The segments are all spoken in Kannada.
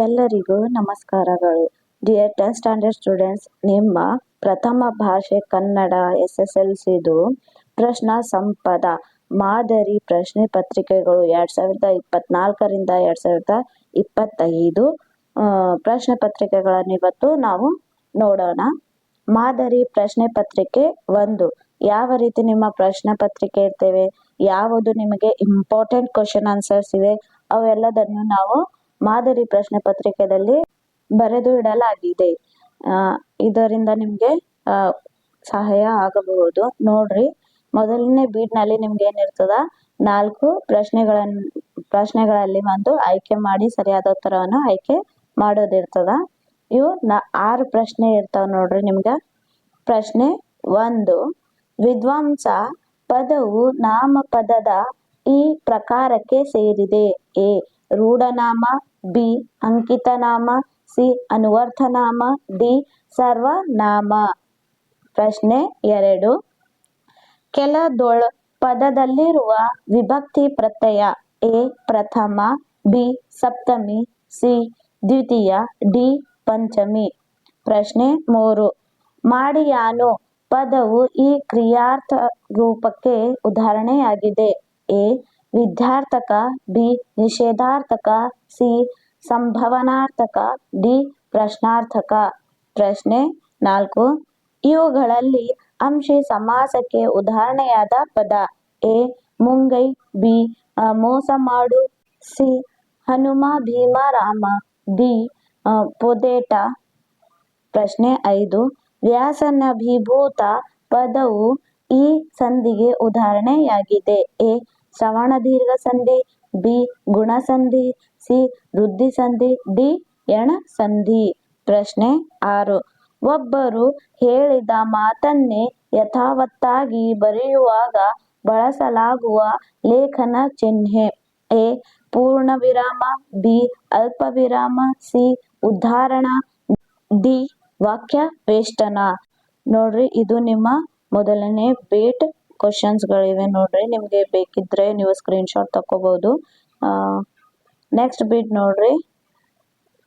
ಎಲ್ಲರಿಗೂ ನಮಸ್ಕಾರಗಳು. ಡಿಯರ್ ಟೆನ್ ಸ್ಟ್ಯಾಂಡರ್ಡ್ ಸ್ಟೂಡೆಂಟ್ಸ್ ನಿಮ್ಮ ಪ್ರಥಮ ಭಾಷೆ ಕನ್ನಡ ಎಸ್ ಎಸ್ ಎಲ್ ಸಿದು ಪ್ರಶ್ನ ಸಂಪದ, ಮಾದರಿ ಪ್ರಶ್ನೆ ಪತ್ರಿಕೆಗಳು ಎರಡ್ ಸಾವಿರದ ಇಪ್ಪತ್ನಾಲ್ಕರಿಂದ ಎರಡ್ ಸಾವಿರದ ಇಪ್ಪತ್ತೈದು. ಪ್ರಶ್ನೆ ಪತ್ರಿಕೆಗಳನ್ನು ಇವತ್ತು ನಾವು ನೋಡೋಣ. ಮಾದರಿ ಪ್ರಶ್ನೆ ಪತ್ರಿಕೆ ಒಂದು. ಯಾವ ರೀತಿ ನಿಮ್ಮ ಪ್ರಶ್ನೆ ಪತ್ರಿಕೆ ಇರ್ತೇವೆ? ಯಾವುದು ನಿಮಗೆ ಇಂಪಾರ್ಟೆಂಟ್ ಕ್ವಶನ್ ಆನ್ಸರ್ಸ್ ಇವೆ? ಅವೆಲ್ಲದನ್ನು ನಾವು ಮಾದರಿ ಪ್ರಶ್ನೆ ಪತ್ರಿಕೆದಲ್ಲಿ ಬರೆದು ಇಡಲಾಗಿದೆ. ಇದರಿಂದ ನಿಮಗೆ ಸಹಾಯ ಆಗಬಹುದು. ನೋಡ್ರಿ, ಮೊದಲನೇ ಬೀಡ್ನಲ್ಲಿ ನಿಮ್ಗೆ ಏನಿರ್ತದ? ನಾಲ್ಕು ಪ್ರಶ್ನೆಗಳನ್ನ ಪ್ರಶ್ನೆಗಳಲ್ಲಿ ಒಂದು ಆಯ್ಕೆ ಮಾಡಿ ಸರಿಯಾದ ಉತ್ತರವನ್ನು ಆಯ್ಕೆ ಮಾಡೋದಿರ್ತದ. ಇವು ಆರು ಪ್ರಶ್ನೆ ಇರ್ತಾವ ನೋಡ್ರಿ ನಿಮ್ಗೆ. ಪ್ರಶ್ನೆ ಒಂದು, ವಿದ್ವಾಂಸ ಪದವು ನಾಮಪದದ ಈ ಪ್ರಕಾರಕ್ಕೆ ಸೇರಿದೆ. ಎ, ರೂಢನಾಮ ಬಿ. ಅಂಕಿತನಾಮ, ಸಿ. ಅನುವರ್ಥನಾಮ ಡಿ. ಸರ್ವನಾಮ. ಪ್ರಶ್ನೆ ಎರಡು. ಕೆಲದೊಳ್ ಪದದಲ್ಲಿರುವ ವಿಭಕ್ತಿ ಪ್ರತ್ಯಯ ಎ. ಪ್ರಥಮ, ಬಿ. ಸಪ್ತಮಿ, ಸಿ. ದ್ವಿತೀಯ, ಡಿ. ಪಂಚಮಿ. ಪ್ರಶ್ನೆ ಮೂರು. ಮಾಡಿಯಾನು ಪದವು ಈ ಕ್ರಿಯಾರ್ಥ ರೂಪಕ್ಕೆ ಉದಾಹರಣೆಯಾಗಿದೆ. ಎ. ವಿದ್ಯಾರ್ಥಕ ಬಿ ನಿಷೇಧಾರ್ಥಕ, ಸಿ. ಸಂಭವನಾರ್ಥಕ, ಡಿ. ಪ್ರಶ್ನಾರ್ಥಕ. ಪ್ರಶ್ನೆ ನಾಲ್ಕು. ಇವುಗಳಲ್ಲಿ ಅಂಶಿ ಸಮಾಸಕ್ಕೆ ಉದಾಹರಣೆಯಾದ ಪದ ಎ, ಮುಂಗೈ, ಬಿ ಮೋಸ ಮಾಡು, ಸಿ, ಹನುಮ, ಭೀಮ, ರಾಮ, ಡಿ ಪೊದೇಟ. ಪ್ರಶ್ನೆ ಐದು. ವ್ಯಾಸನಭಿಭೂತ ಪದವು ಈ ಸಂಧಿಗೆ ಉದಾಹರಣೆಯಾಗಿದೆ. ಎ ಶ್ರವಣ ದೀರ್ಘ ಸಂಧಿ ಬಿ ಗುಣ ಸಂಧಿ ಸಿ ವೃದ್ಧಿ ಸಂಧಿ ಡಿ ಎಣ ಸಂಧಿ ಪ್ರಶ್ನೆ ಆರು. ಒಬ್ಬರು ಹೇಳಿದ ಮಾತನ್ನೇ ಯಥಾವತ್ತಾಗಿ ಬರೆಯುವಾಗ ಬಳಸಲಾಗುವ ಲೇಖನ ಚಿಹ್ನೆ ಎ. ಪೂರ್ಣ ವಿರಾಮ ಬಿ ಅಲ್ಪ ವಿರಾಮ ಸಿ ಉದ್ಧಾರಣ, ಡಿ ವಾಕ್ಯ ವೇಷ್ಟನ ನೋಡ್ರಿ, ಇದು ನಿಮ್ಮ ಮೊದಲನೇ ಬೇಟ್ ಕ್ವಶನ್ಸ್ ಗಳಿವೆ ನೋಡ್ರಿ. ನಿಮಗೆ ಬೇಕಿದ್ರೆ ನೀವು ಸ್ಕ್ರೀನ್ ಶಾಟ್ ತಕೋಬಹುದು ನೆಕ್ಸ್ಟ್ ಬೀಟ್ ನೋಡ್ರಿ.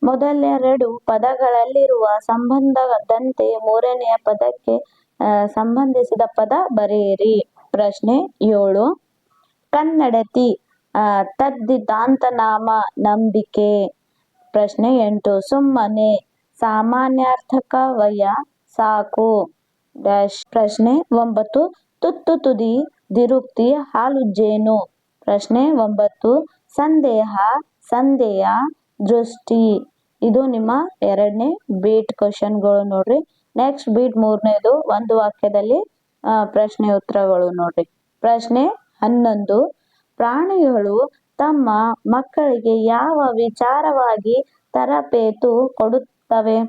ಮೊದಲೆರಡು ಪದಗಳಲ್ಲಿರುವ ಸಂಬಂಧದಂತೆ ಮೂರನೆಯ ಪದಕ್ಕೆ ಸಂಬಂಧಿಸಿದ ಪದ ಬರೆಯಿರಿ. ಪ್ರಶ್ನೆ ಏಳು, ಕನ್ನಡತಿ ತದ್ದಿತಾಂತನಾಮ ನಂಬಿಕೆ. ಪ್ರಶ್ನೆ ಎಂಟು, ಸುಮ್ಮನೆ, ಸಾಮಾನ್ಯಾರ್ಥಕ ವಯ, ಸಾಕು. ಡ್ಯಾಶ್ ಪ್ರಶ್ನೆ ಒಂಬತ್ತು ತುತ್ತು ತುದಿ ದಿರುಕ್ತಿ ಹಾಲುಜ್ಜೇನು. ಪ್ರಶ್ನೆ ಒಂಬತ್ತು. ಸಂದೇಹ ಸಂದೇಹ ದೃಷ್ಟಿ. ಇದು ನಿಮ್ಮ ಎರಡನೇ ಬೀಟ್ ಕ್ವಶನ್ಗಳು ನೋಡ್ರಿ. ನೆಕ್ಸ್ಟ್ ಬೀಟ್ ಮೂರನೇದು ಒಂದು ವಾಕ್ಯದಲ್ಲಿ ಪ್ರಶ್ನೆ ಉತ್ತರಗಳು ನೋಡ್ರಿ. ಪ್ರಶ್ನೆ ಹನ್ನೊಂದು. ಪ್ರಾಣಿಗಳು ತಮ್ಮ ಮಕ್ಕಳಿಗೆ ಯಾವ ವಿಚಾರವಾಗಿ ತರಬೇತು ಕೊಡುತ್ತವೆ?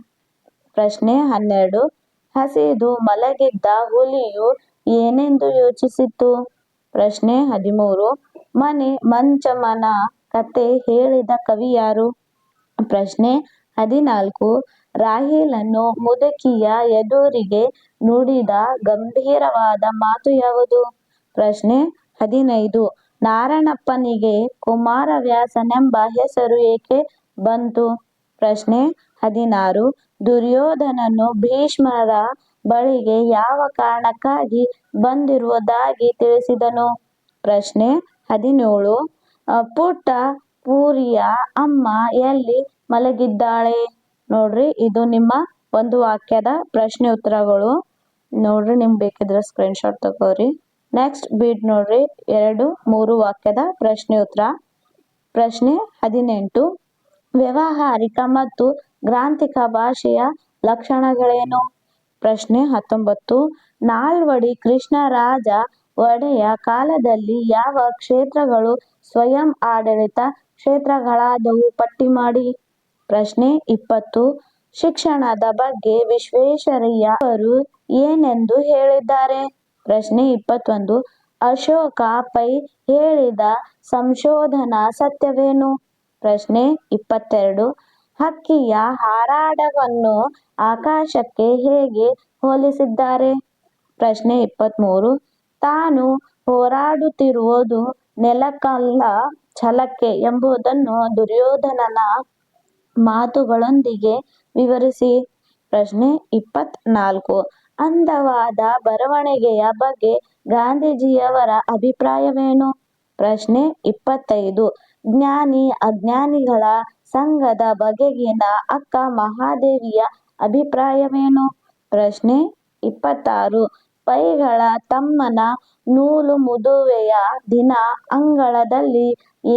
ಪ್ರಶ್ನೆ ಹನ್ನೆರಡು. ಹಸಿದು ಮಲಗಿದ್ದ ಹುಲಿಯು ಏನೆಂದು ಯೋಚಿಸಿತು ಪ್ರಶ್ನೆ ಹದಿಮೂರು. ಮನೆ ಮಂಚಮನ ಕತೆ ಹೇಳಿದ ಕವಿ ಯಾರು? ಪ್ರಶ್ನೆ ಹದಿನಾಲ್ಕು. ರಾಹಿಲನ್ನು ಮುದುಕಿಯ ಎದುರಿಗೆ ನುಡಿದ ಗಂಭೀರವಾದ ಮಾತು ಯಾವುದು? ಪ್ರಶ್ನೆ ಹದಿನೈದು. ನಾರಣಪ್ಪನಿಗೆ ಕುಮಾರವ್ಯಾಸನೆಂಬ ಹೆಸರು ಏಕೆ ಬಂತು? ಪ್ರಶ್ನೆ ಹದಿನಾರು. ದುರ್ಯೋಧನನು ಭೀಷ್ಮರ ಬಳಿಗೆ ಯಾವ ಕಾರಣಕ್ಕಾಗಿ ಬಂದಿರುವುದಾಗಿ ತಿಳಿಸಿದನು? ಪ್ರಶ್ನೆ ಹದಿನೇಳು. ಪುಟ್ಟ ಪೂರಿಯ ಅಮ್ಮ ಎಲ್ಲಿ ಮಲಗಿದ್ದಾಳೆ? ನೋಡ್ರಿ, ಇದು ನಿಮ್ಮ ಒಂದು ವಾಕ್ಯದ ಪ್ರಶ್ನೆ ಉತ್ತರಗಳು. ನೋಡ್ರಿ, ನಿಮ್ಗೆ ಬೇಕಿದ್ರೆ ಸ್ಕ್ರೀನ್ಶಾಟ್ ತಗೋರಿ. ನೆಕ್ಸ್ಟ್ ಬೀಟ್ ನೋಡ್ರಿ, ಎರಡು, ಮೂರು ವಾಕ್ಯದ ಪ್ರಶ್ನೆ ಉತ್ತರ. ಪ್ರಶ್ನೆ ಹದಿನೆಂಟು. ವ್ಯಾವಹಾರಿಕ ಮತ್ತು ಗ್ರಾಂಥಿಕ ಭಾಷೆಯ ಲಕ್ಷಣಗಳೇನು? ಪ್ರಶ್ನೆ ಹತ್ತೊಂಬತ್ತು. ನಾಲ್ವಡಿ ಕೃಷ್ಣರಾಜ ಒಡೆಯ ಕಾಲದಲ್ಲಿ ಯಾವ ಕ್ಷೇತ್ರಗಳು ಸ್ವಯಂ ಆಡಳಿತ ಕ್ಷೇತ್ರಗಳಾದವು? ಪಟ್ಟಿ ಮಾಡಿ. ಪ್ರಶ್ನೆ ಇಪ್ಪತ್ತು. ಶಿಕ್ಷಣದ ಬಗ್ಗೆ ವಿಶ್ವೇಶ್ವರಯ್ಯ ಅವರು ಏನೆಂದು ಹೇಳಿದ್ದಾರೆ? ಪ್ರಶ್ನೆ ಇಪ್ಪತ್ತೊಂದು. ಅಶೋಕ ಪೈ ಹೇಳಿದ ಸಂಶೋಧನಾ ಸತ್ಯವೇನು? ಪ್ರಶ್ನೆ ಇಪ್ಪತ್ತೆರಡು. ಹಕ್ಕಿಯ ಹಾರಾಟವನ್ನು ಆಕಾಶಕ್ಕೆ ಹೇಗೆ ಹೋಲಿಸಿದ್ದಾರೆ? ಪ್ರಶ್ನೆ ಇಪ್ಪತ್ಮೂರು. ತಾನು ಹೋರಾಡುತ್ತಿರುವುದು ನೆಲಕ್ಕಲ್ಲ ಛಲಕ್ಕೆ ಎಂಬುದನ್ನು ದುರ್ಯೋಧನನ ಮಾತುಗಳೊಂದಿಗೆ ವಿವರಿಸಿ. ಪ್ರಶ್ನೆ ಇಪ್ಪತ್ನಾಲ್ಕು. ಅಂದವಾದ ಬರವಣಿಗೆಯ ಬಗ್ಗೆ ಗಾಂಧೀಜಿಯವರ ಅಭಿಪ್ರಾಯವೇನು? ಪ್ರಶ್ನೆ ಇಪ್ಪತ್ತೈದು. ಜ್ಞಾನಿ ಅಜ್ಞಾನಿಗಳ ಸಂಘದ ಬಗೆಗಿನ ಅಕ್ಕ ಮಹಾದೇವಿಯ ಅಭಿಪ್ರಾಯವೇನು? ಪ್ರಶ್ನೆ ಇಪ್ಪತ್ತಾರು. ಪೈಗಳ ತಮ್ಮನ ನೂಲು ಮುದುವೆಯ ದಿನ ಅಂಗಳದಲ್ಲಿ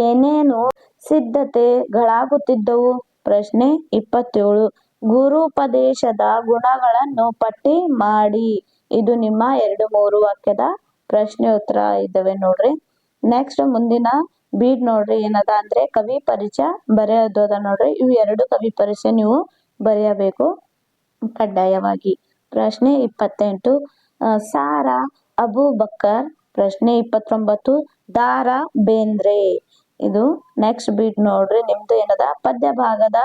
ಏನೇನು ಸಿದ್ಧತೆಗಳಾಗುತ್ತಿದ್ದವು? ಪ್ರಶ್ನೆ ಇಪ್ಪತ್ತೇಳು. ಗುರುಪದೇಶದ ಗುಣಗಳನ್ನು ಪಟ್ಟಿ ಮಾಡಿ. ಇದು ನಿಮ್ಮ ಎರಡು ಮೂರು ವಾಕ್ಯದ ಪ್ರಶ್ನೆ ಉತ್ತರ ಇದ್ದಾವೆ ನೋಡ್ರಿ. ನೆಕ್ಸ್ಟ್ ಮುಂದಿನ ಬೀಡ್ ನೋಡ್ರಿ ಏನದ ಅಂದ್ರೆ ಕವಿ ಪರಿಚಯ ಬರೆಯೋದು ಅದ ನೋಡ್ರಿ. ಇವು ಎರಡು ಕವಿ ಪರಿಚಯ ನೀವು ಬರೆಯಬೇಕು ಕಡ್ಡಾಯವಾಗಿ. ಪ್ರಶ್ನೆ ಇಪ್ಪತ್ತೆಂಟು ಆ, ಅಬು ಬಕ್ಕರ್ ಪ್ರಶ್ನೆ ಇಪ್ಪತ್ತೊಂಬತ್ತು ದಾರಾ ಬೇಂದ್ರೆ. ಇದು ನೆಕ್ಸ್ಟ್ ಬೀಟ್ ನೋಡ್ರಿ ನಿಮ್ದು ಏನದ? ಪದ್ಯ ಭಾಗದ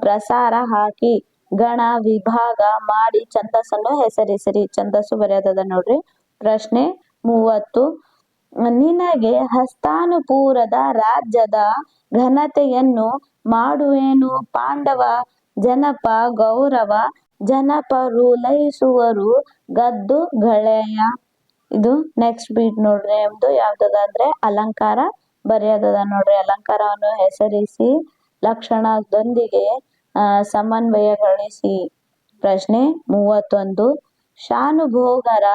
ಪ್ರಸಾರ ಹಾಕಿ ಗಣ ವಿಭಾಗ ಮಾಡಿ ಛಂದಸ್ಸನ್ನು ಹೆಸರಿಸಿರಿ. ಛಂದಸ್ಸು ಬರೆಯೋದದ ನೋಡ್ರಿ. ಪ್ರಶ್ನೆ ಮೂವತ್ತು ನಿನಗೆ ಹಸ್ತಾನುಪೂರದ ರಾಜ್ಯದ ಘನತೆಯನ್ನು ಮಾಡುವೇನು. ಪಾಂಡವ, ಜನಪ, ಗೌರವ ಜನಪರುಲೈಸುವರು ಗದ್ದು, ಗಳೆಯ. ಇದು ನೆಕ್ಸ್ಟ್ ಬೀಟ್ ನೋಡ್ರಿ. ನಮ್ದು ಯಾವ್ದದ ಅಂದ್ರೆ ಅಲಂಕಾರ ಬರೆಯೋದದ ನೋಡ್ರಿ. ಅಲಂಕಾರವನ್ನು ಹೆಸರಿಸಿ, ಲಕ್ಷಣದೊಂದಿಗೆ ಸಮನ್ವಯಗೊಳಿಸಿ. ಪ್ರಶ್ನೆ ಮೂವತ್ತೊಂದು. ಶಾನುಭೋಗರ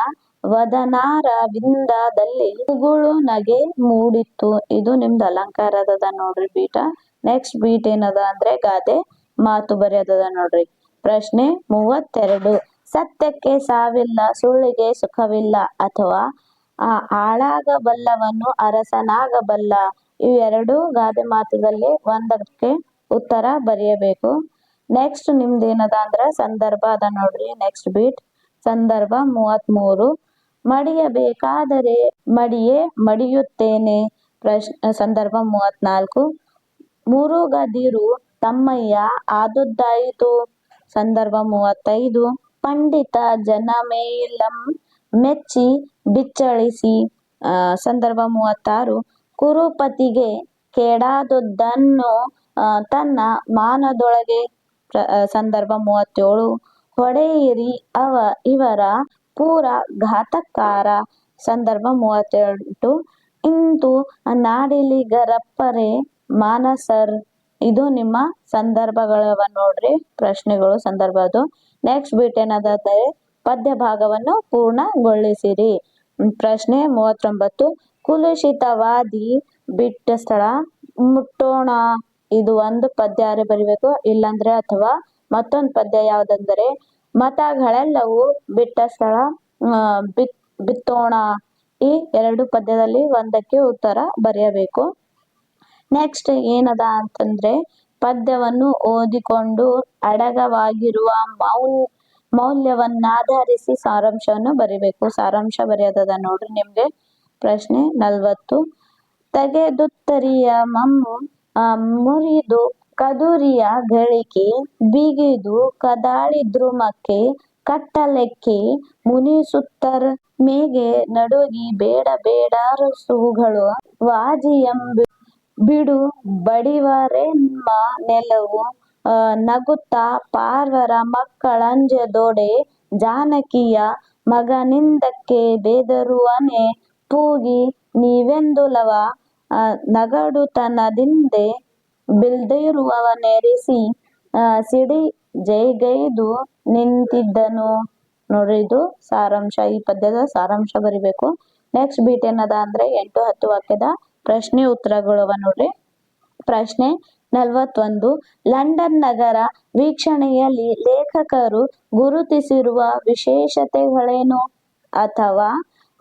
ವದನಾರವಿಂದದಲ್ಲಿ ಉಗುಳು ನಗೆ ಮೂಡಿತ್ತು. ಇದು ನಿಮ್ದು ಅಲಂಕಾರದದ ನೋಡ್ರಿ ಬೀಟ ನೆಕ್ಸ್ಟ್ ಬೀಟ್ ಏನದ ಅಂದ್ರೆ ಗಾದೆ ಮಾತು ಬರೆಯೋದದ ನೋಡ್ರಿ. ಪ್ರಶ್ನೆ ಮೂವತ್ತೆರಡು. ಸತ್ಯಕ್ಕೆ ಸಾವಿಲ್ಲ, ಸುಳ್ಳಿಗೆ ಸುಖವಿಲ್ಲ ಅಥವಾ ಆ ಹಾಳಾಗಬಲ್ಲವನ್ನು ಅರಸನಾಗಬಲ್ಲ? ಇವೆರಡು ಗಾದೆ ಮಾತುದಲ್ಲಿ ಒಂದಕ್ಕೆ ಉತ್ತರ ಬರೆಯಬೇಕು. ನೆಕ್ಸ್ಟ್ ನಿಮ್ದು ಏನದ ಅಂದ್ರ ಸಂದರ್ಭ ಅದ ನೋಡ್ರಿ. ನೆಕ್ಸ್ಟ್ ಬೀಟ್ ಸಂದರ್ಭ ಮೂವತ್ಮೂರು. ಮಡಿಯಬೇಕಾದರೆ ಮಡಿಯೇ ಮಡಿಯುತ್ತೇನೆ. ಪ್ರಶ್, ಸಂದರ್ಭ ಮೂವತ್ನಾಲ್ಕು ಮುರುಗದಿರು ತಮ್ಮಯ್ಯ ಆದುದ್ದಾಯಿತು. ಸಂದರ್ಭ ಮೂವತ್ತೈದು. ಪಂಡಿತ ಜನಮೇಲಂ ಮೆಚ್ಚಿ ಬಿಚ್ಚಳಿಸಿ. ಸಂದರ್ಭ ಮೂವತ್ತಾರು. ಕುರುಪತಿಗೆ ಕೆಡಾದುದನ್ನು ತನ್ನ ಮಾನದೊಳಗೆ. ಸಂದರ್ಭ ಮೂವತ್ತೇಳು. ಹೊಡೆಯಿರಿ ಅವ, ಇವರ ಪೂರ ಘಾತಕಾರ ಸಂದರ್ಭ ಮೂವತ್ತೆಂಟು ಇಂತು ನಾಡಿಲಿಗರಪ್ಪರೆ ಮಾನಸರ್, ಇದು ನಿಮ್ಮ ಸಂದರ್ಭಗಳವ ನೋಡ್ರಿ, ಪ್ರಶ್ನೆಗಳು ಸಂದರ್ಭ ಅದು. ನೆಕ್ಸ್ಟ್ ಬಿಟ್ ಏನದಾದರೆ ಪದ್ಯ ಭಾಗವನ್ನು ಪೂರ್ಣಗೊಳಿಸಿರಿ. ಪ್ರಶ್ನೆ ಮೂವತ್ತೊಂಬತ್ತು. ಕುಲುಷಿತವಾದಿ ಬಿಟ್ಟ ಸ್ಥಳ, ಮುಟ್ಟೋಣ. ಇದು ಒಂದು ಪದ್ಯ ಬರಿಬೇಕು, ಇಲ್ಲಾಂದ್ರೆ ಅಥವಾ ಮತ್ತೊಂದು ಪದ್ಯ ಯಾವ್ದಂದರೆ ಮತಗಳೆಲ್ಲವೂ ಬಿಟ್ಟ ಸ್ಥಳ ಬಿತ್, ಬಿತ್ತೋಣ. ಈ ಎರಡು ಪದ್ಯದಲ್ಲಿ ಒಂದಕ್ಕೆ ಉತ್ತರ ಬರೆಯಬೇಕು. ನೆಕ್ಸ್ಟ್ ಏನದ ಅಂತಂದ್ರೆ, ಪದ್ಯವನ್ನು ಓದಿಕೊಂಡು ಅಡಗವಾಗಿರುವ ಮೌಲ್, ಮೌಲ್ಯವನ್ನಾಧರಿಸಿ ಸಾರಾಂಶವನ್ನು ಬರಿಬೇಕು. ಸಾರಾಂಶ ಬರೆಯೋದದ ನೋಡ್ರಿ ನಿಮ್ಗೆ. ಪ್ರಶ್ನೆ ನಲ್ವತ್ತು. ತೆಗೆದುತ್ತರಿಯ ಮಮ್ಮು ಮುರಿದು ಕದುರಿಯ ಗಳಿಕೆ ಬಿಗಿದು ಕದಾಳಿದ್ರುಮಕ್ಕೆ ಕಟ್ಟಲೆಕ್ಕೆ ಮುನಿಸುತ್ತರ್ ಮೇಗೆ ನಡುಗಿ ಬೇಡ ಬೇಡಾರಸುಗಳು ವಾಜಿಯಂಬಿ ಬಿಡು ಬಡಿವರೆನ್ಮ ನೆಲವು ನಗುತ್ತಾ ಪಾರ್ವರ ಮಕ್ಕಳಂಜದೊಡೆ ಜಾನಕಿಯ ಮಗನಿಂದಕ್ಕೆ ಬೇದರುವನೆ, ಪೂಗಿ ನೀವೆಂದುಲವ ನಗಡುತನದಿಂದೆ ಬಿಲ್ದಿರುವವನೆರಿಸಿ ಆ, ಸಿಡಿ ಜೈಗೈದು ನಿಂತಿದ್ದನು. ನೋಡ್ರಿ ಇದು ಸಾರಾಂಶ ಈ ಪದ್ಯದ ಸಾರಾಂಶ ಬರಿಬೇಕು. ನೆಕ್ಸ್ಟ್ ಬೀಟ್ ಏನದ ಅಂದ್ರೆ ಎಂಟು ಹತ್ತು ವಾಕ್ಯದ ಪ್ರಶ್ನೆ ಉತ್ತರಗಳವ ನೋಡ್ರಿ. ಪ್ರಶ್ನೆ ನಲವತ್ತೊಂದು. ಲಂಡನ್ ನಗರ ವೀಕ್ಷಣೆಯಲ್ಲಿ ಲೇಖಕರು ಗುರುತಿಸಿರುವ ವಿಶೇಷತೆಗಳೇನು? ಅಥವಾ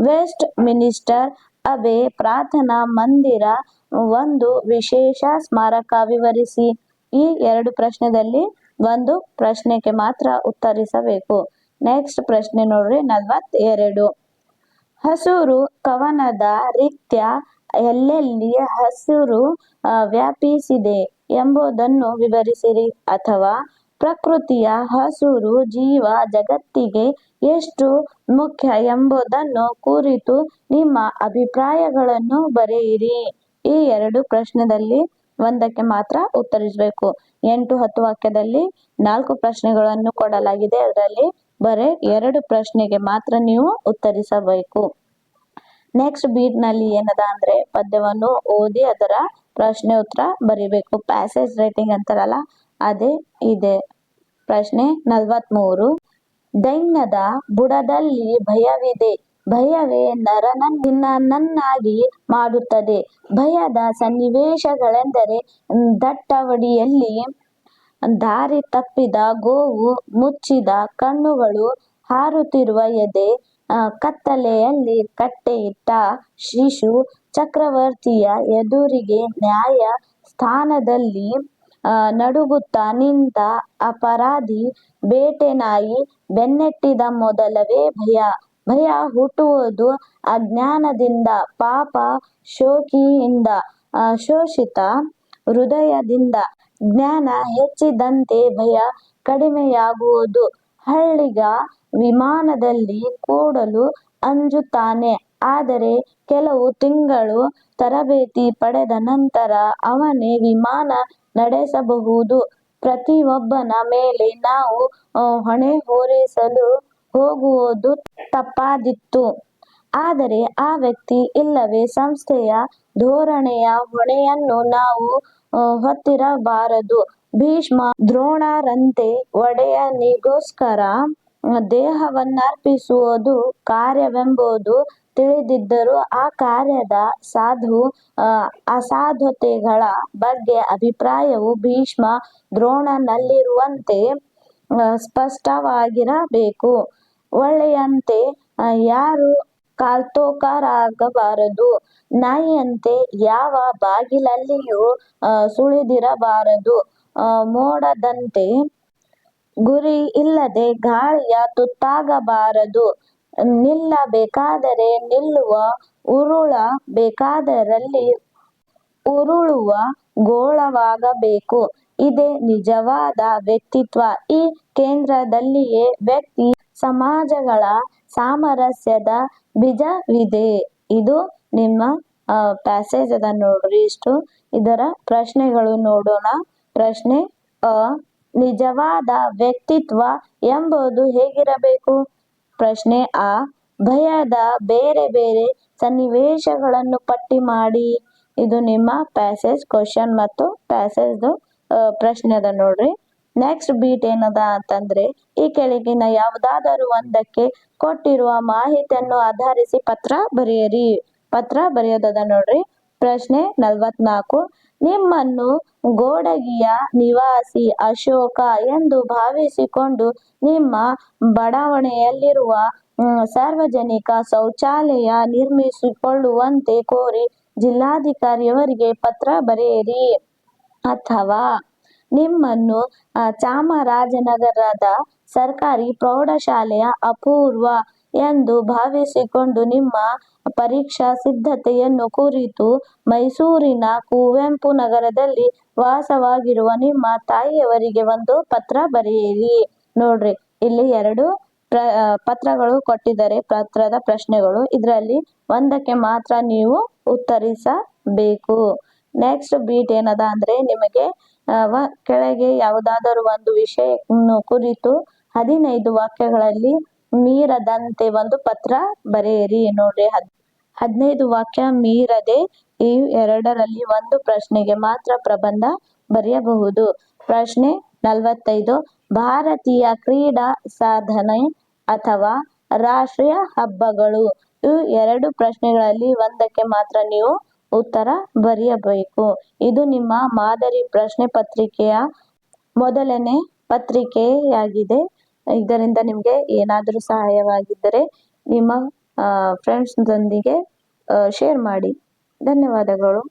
ವೆಸ್ಟ್ ಮಿನಿಸ್ಟರ್ ಅಬೆ ಪ್ರಾರ್ಥನಾ ಮಂದಿರ ಒಂದು ವಿಶೇಷ ಸ್ಮಾರಕ ವಿವರಿಸಿ. ಈ ಎರಡು ಪ್ರಶ್ನೆದಲ್ಲಿ ಒಂದು ಪ್ರಶ್ನೆಗೆ ಮಾತ್ರ ಉತ್ತರಿಸಬೇಕು. ನೆಕ್ಸ್ಟ್ ಪ್ರಶ್ನೆ ನೋಡ್ರಿ, ನಲವತ್ತೆರಡು. ಹಸೂರು ಕವನದ ರೀತ್ಯ ಎಲ್ಲೆಲ್ಲಿ ಹಸಿರು ವ್ಯಾಪಿಸಿದೆ ಎಂಬುದನ್ನು ವಿವರಿಸಿರಿ ಅಥವಾ ಪ್ರಕೃತಿಯ ಹಸೂರು ಜೀವ ಜಗತ್ತಿಗೆ ಎಷ್ಟು ಮುಖ್ಯ ಎಂಬುದನ್ನು ಕುರಿತು ನಿಮ್ಮ ಅಭಿಪ್ರಾಯಗಳನ್ನು ಬರೆಯಿರಿ. ಈ ಎರಡು ಪ್ರಶ್ನೆದಲ್ಲಿ ಒಂದಕ್ಕೆ ಮಾತ್ರ ಉತ್ತರಿಸಬೇಕು. ಎಂಟು ಹತ್ತು ವಾಕ್ಯದಲ್ಲಿ ನಾಲ್ಕು ಪ್ರಶ್ನೆಗಳನ್ನು ಕೊಡಲಾಗಿದೆ. ಅದರಲ್ಲಿ ಬರೇ ಎರಡು ಪ್ರಶ್ನೆಗೆ ಮಾತ್ರ ನೀವು ಉತ್ತರಿಸಬೇಕು. ನೆಕ್ಸ್ಟ್ ಬೀಟ್ನಲ್ಲಿ ಏನದ ಅಂದ್ರೆ ಪದ್ಯವನ್ನು ಓದಿ ಅದರ ಪ್ರಶ್ನೆ ಉತ್ತರ ಬರಿಬೇಕು. ಪ್ಯಾಸೇಜ್ ರೈಟಿಂಗ್ ಅಂತಾರಲ್ಲ, ಅದೇ ಇದೆ. ಪ್ರಶ್ನೆ ನಲ್ವತ್ಮೂರು. ದೈನ್ಯದ ಬುಡದಲ್ಲಿ ಭಯವಿದೆ. ಭಯವೇ ನರನನ್ನಾಗಿ ಮಾಡುತ್ತದೆ. ಭಯದ ಸನ್ನಿವೇಶಗಳೆಂದರೆ ದಟ್ಟವಡಿಯಲ್ಲಿ ದಾರಿ ತಪ್ಪಿದ ಗೋವು ಮುಚ್ಚಿದ ಕಣ್ಣುಗಳು ಹಾರುತ್ತಿರುವ ಎದೆ ಕತ್ತಲೆಯಲ್ಲಿ ಕಟ್ಟೆಯಿಟ್ಟ ಶಿಶು ಚಕ್ರವರ್ತಿಯ ಎದುರಿಗೆ ನ್ಯಾಯ ಸ್ಥಾನದಲ್ಲಿ ನಡುಗುತ್ತಾ ನಿಂತ ಅಪರಾಧಿ ಬೇಟೆನಾಯಿ, ಬೆನ್ನಟ್ಟಿದ ಮೊದಲವೇ ಭಯ. ಭಯ ಹುಟ್ಟುವುದು ಅಜ್ಞಾನದಿಂದ, ಪಾಪ ಶೋಕಿಯಿಂದ ಶೋಷಿತ ಹೃದಯದಿಂದ. ಜ್ಞಾನ ಹೆಚ್ಚಿದಂತೆ ಭಯ ಕಡಿಮೆಯಾಗುವುದು. ಹಳ್ಳಿಗ ವಿಮಾನದಲ್ಲಿ ಕೂಡಲು ಅಂಜುತ್ತಾನೆ. ಆದರೆ ಕೆಲವು ತಿಂಗಳು ತರಬೇತಿ ಪಡೆದ ನಂತರ ಅವನೇ ವಿಮಾನ ನಡೆಸಬಹುದು. ಪ್ರತಿಯೊಬ್ಬನ ಮೇಲೆ ನಾವು ಹೊಣೆ ಹೊರಿಸಲು ಹೋಗುವುದು ತಪ್ಪಾದಿತ್ತು. ಆದರೆ ಆ ವ್ಯಕ್ತಿ ಇಲ್ಲವೇ ಸಂಸ್ಥೆಯ ಧೋರಣೆಯ ಹೊಣೆಯನ್ನು ನಾವು ಹೊತ್ತಿರಬಾರದು. ಭೀಷ್ಮ ದ್ರೋಣರಂತೆ ಒಡೆಯನಿಗೋಸ್ಕರ ದೇಹವನ್ನರ್ಪಿಸುವುದು ಕಾರ್ಯವೆಂಬುದು ತಿಳಿದಿದ್ದರೂ ಆ ಕಾರ್ಯದ ಸಾಧು ಅಸಾಧುತೆಗಳ ಬಗ್ಗೆ ಅಭಿಪ್ರಾಯವು ಭೀಷ್ಮ ದ್ರೋಣನಲ್ಲಿರುವಂತೆ ಸ್ಪಷ್ಟವಾಗಿರಬೇಕು. ಒಳ್ಳೆಯಂತೆ ಯಾರು ಕಾಲ್ತೋಕರಾಗಬಾರದು ನಾಯಿಯಂತೆ ಯಾವ ಬಾಗಿಲಲ್ಲಿಯೂ ಸುಳಿದಿರಬಾರದು? ಮೋಡದಂತೆ ಗುರಿ ಇಲ್ಲದೆ ಗಾಳಿಯ ತುತ್ತಾಗಬಾರದು. ನಿಲ್ಲಬೇಕಾದರೆ ನಿಲ್ಲುವ ಉರುಳ ಬೇಕಾದರಲ್ಲಿ ಉರುಳುವ ಗೋಳವಾಗಬೇಕು. ಇದೇ ನಿಜವಾದ ವ್ಯಕ್ತಿತ್ವ. ಈ ಕೇಂದ್ರದಲ್ಲಿಯೇ ವ್ಯಕ್ತಿ ಸಮಾಜಗಳ ಸಾಮರಸ್ಯದ ಬೀಜವಿದೆ. ಇದು ನಿಮ್ಮ ಪ್ಯಾಸೇಜ್ ಅದ ನೋಡ್ರಿ ಇಷ್ಟು. ಇದರ ಪ್ರಶ್ನೆಗಳು ನೋಡೋಣ. ಪ್ರಶ್ನೆ ಅ ನಿಜವಾದ ವ್ಯಕ್ತಿತ್ವ ಎಂಬುದು ಹೇಗಿರಬೇಕು? ಪ್ರಶ್ನೆ, ಆ, ಭಯದ ಬೇರೆ ಬೇರೆ ಸನ್ನಿವೇಶಗಳನ್ನು ಪಟ್ಟಿ ಮಾಡಿ. ಇದು ನಿಮ್ಮ ಪ್ಯಾಸೇಜ್ ಕ್ವಶನ್ ಮತ್ತು ಪ್ಯಾಸೇಜ್ ಪ್ರಶ್ನೆ ಅದ ನೋಡ್ರಿ. ನೆಕ್ಸ್ಟ್ ಬೀಟ್ ಏನದ ಅಂತಂದ್ರೆ, ಈ ಕೆಳಗಿನ ಯಾವುದಾದರೂ ಒಂದಕ್ಕೆ ಕೊಟ್ಟಿರುವ ಮಾಹಿತಿಯನ್ನು ಆಧರಿಸಿ ಪತ್ರ ಬರೆಯಿರಿ. ಪತ್ರ ಬರೆಯೋದದ ನೋಡ್ರಿ. ಪ್ರಶ್ನೆ ನಲವತ್ನಾಲ್ಕು. ನಿಮ್ಮನ್ನು ಗೋಡಗಿಯ ನಿವಾಸಿ ಅಶೋಕ ಎಂದು ಭಾವಿಸಿಕೊಂಡು ನಿಮ್ಮ ಬಡಾವಣೆಯಲ್ಲಿರುವ ಸಾರ್ವಜನಿಕ ಶೌಚಾಲಯ ನಿರ್ಮಿಸಿಕೊಳ್ಳುವಂತೆ ಕೋರಿ ಜಿಲ್ಲಾಧಿಕಾರಿಯವರಿಗೆ ಪತ್ರ ಬರೆಯಿರಿ. ಅಥವಾ ನಿಮ್ಮನ್ನು ಚಾಮರಾಜನಗರದ ಸರ್ಕಾರಿ ಪ್ರೌಢಶಾಲೆಯ ಅಪೂರ್ವ ಎಂದು ಭಾವಿಸಿಕೊಂಡು ನಿಮ್ಮ ಪರೀಕ್ಷಾ ಸಿದ್ಧತೆಯನ್ನು ಕುರಿತು ಮೈಸೂರಿನ ಕುವೆಂಪು ನಗರದಲ್ಲಿ ವಾಸವಾಗಿರುವ ನಿಮ್ಮ ತಾಯಿಯವರಿಗೆ ಒಂದು ಪತ್ರ ಬರೆಯಿರಿ. ನೋಡ್ರಿ, ಇಲ್ಲಿ ಎರಡು ಪ್ರ ಪತ್ರಗಳು ಕೊಟ್ಟಿದ್ದಾರೆ. ಪತ್ರದ ಪ್ರಶ್ನೆಗಳು. ಇದರಲ್ಲಿ ಒಂದಕ್ಕೆ ಮಾತ್ರ ನೀವು ಉತ್ತರಿಸಬೇಕು. ನೆಕ್ಸ್ಟ್ ಬೀಟ್ ಏನದ ಅಂದ್ರೆ ನಿಮಗೆ ಆ, ವ- ಕೆಳಗೆ ಯಾವುದಾದರೂ ಒಂದು ವಿಷಯವನ್ನು ಕುರಿತು ಹದಿನೈದು ವಾಕ್ಯಗಳಲ್ಲಿ ಮೀರದಂತೆ ಒಂದು ಪತ್ರ ಬರೆಯಿರಿ. ನೋಡ್ರಿ ಹದ್ ಹದಿನೈದು ವಾಕ್ಯ ಮೀರದೆ ಈ ಎರಡರಲ್ಲಿ ಒಂದು ಪ್ರಶ್ನೆಗೆ ಮಾತ್ರ ಪ್ರಬಂಧ ಬರೆಯಬಹುದು. ಪ್ರಶ್ನೆ ನಲವತ್ತೈದು ಭಾರತೀಯ ಕ್ರೀಡಾ ಸಾಧನೆ ಅಥವಾ ರಾಷ್ಟ್ರೀಯ ಹಬ್ಬಗಳು? ಇವು ಎರಡು ಪ್ರಶ್ನೆಗಳಲ್ಲಿ ಒಂದಕ್ಕೆ ಮಾತ್ರ ನೀವು ಉತ್ತರ ಬರೆಯಬೇಕು. ಇದು ನಿಮ್ಮ ಮಾದರಿ ಪ್ರಶ್ನೆ ಪತ್ರಿಕೆಯ ಮೊದಲನೇ ಪತ್ರಿಕೆಯಾಗಿದೆ. ಇದರಿಂದ ನಿಮಗೆ ಏನಾದರೂ ಸಹಾಯವಾಗಿದ್ದರೆ ನಿಮ್ಮ ಫ್ರೆಂಡ್ಸ್ದೊಂದಿಗೆ ಶೇರ್ ಮಾಡಿ. ಧನ್ಯವಾದಗಳು.